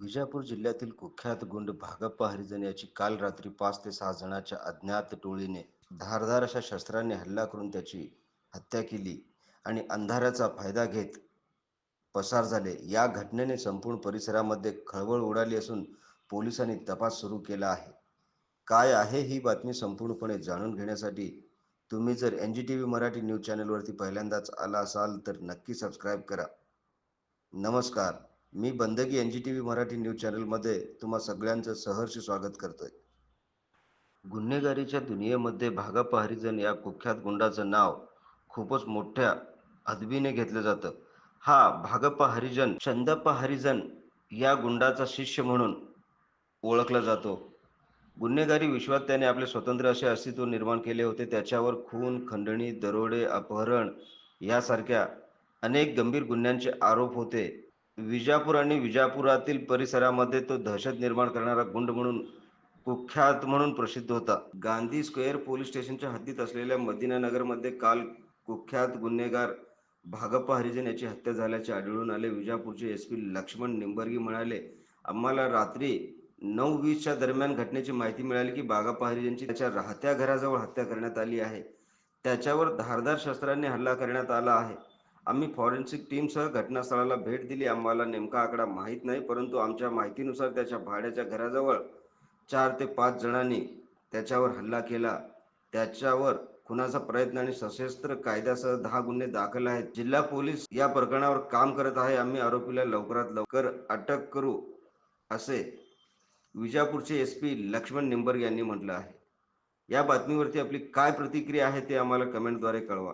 विजापूर जिल्ह्यातील कुख्यात गुंड भागप्पा हरिजन याची काल रात्री पाच ते सहा जणांच्या अज्ञात टोळीने धारदार अशा शस्त्रांनी हल्ला करून त्याची हत्या केली आणि अंधाराचा फायदा घेत पसार झाले. या घटनेने संपूर्ण परिसरामध्ये खळबळ उडाली असून पोलिसांनी तपास सुरू केला आहे. काय आहे ही बातमी संपूर्णपणे जाणून घेण्यासाठी तुम्ही जर N G T V Marathi news चॅनलवरती पहिल्यांदाच आला असाल तर नक्की सबस्क्राईब करा. नमस्कार. मी Bandagi N G T V Marathi news चॅनलमध्ये तुम्हा सगळ्यांचं सहर्ष स्वागत करतोय. गुन्हेगारीच्या दुनियेमध्ये भागापा हरिजन या कुख्यात गुंडाचं नाव खूपच मोठ्या अदबीने घेतलं जातं. हा भागप्पा हरिजन चंदप्पा हरिजन या गुंडाचा शिष्य म्हणून ओळखला जातो. गुन्हेगारी विश्वात त्याने आपले स्वतंत्र असे अस्तित्व निर्माण केले होते. त्याच्यावर खून खंडणी दरोडे अपहरण यासारख्या अनेक गंभीर गुन्ह्यांचे आरोप होते. विजापूर आणि विजापुरातील परिसरामध्ये तो दहशत निर्माण करणारा गुंड म्हणून कुख्यात म्हणून प्रसिद्ध होता. गांधी स्क्वेअर पोलीस स्टेशनच्या हद्दीत असलेल्या मदिनानगरमध्ये काल कुख्यात गुन्हेगार भागप्पा हरिजन याची हत्या झाल्याचे आढळून आले. विजापूरचे एस पी लक्ष्मण निंबर्गी म्हणाले आम्हाला रात्री नऊ वीसच्या दरम्यान घटनेची माहिती मिळाली की बागाप्पा हरिजनची त्याच्या राहत्या घराजवळ हत्या करण्यात आली आहे. त्याच्यावर धारदार शस्त्रांनी हल्ला करण्यात आला आहे. आम्ही फॉरेन्सिक टीमसह घटनास्थळाला भेट दिली. आम्हाला नेमका आकडा माहीत नाही परंतु आमच्या माहितीनुसार त्याच्या भाड्याच्या घराजवळ चार ते पाच जणांनी त्याच्यावर हल्ला केला. त्याच्यावर खुनाचा प्रयत्न आणि सशस्त्र कायद्यासह दहा गुन्हे दाखल आहेत. जिल्हा पोलीस या प्रकरणावर काम करत आहे. आम्ही आरोपीला लवकरात लवकर अटक करू असे विजापूरचे एस पी लक्ष्मण निंबर्ग यांनी म्हटलं आहे. या बातमीवरती आपली काय प्रतिक्रिया आहे ते आम्हाला कमेंटद्वारे कळवा.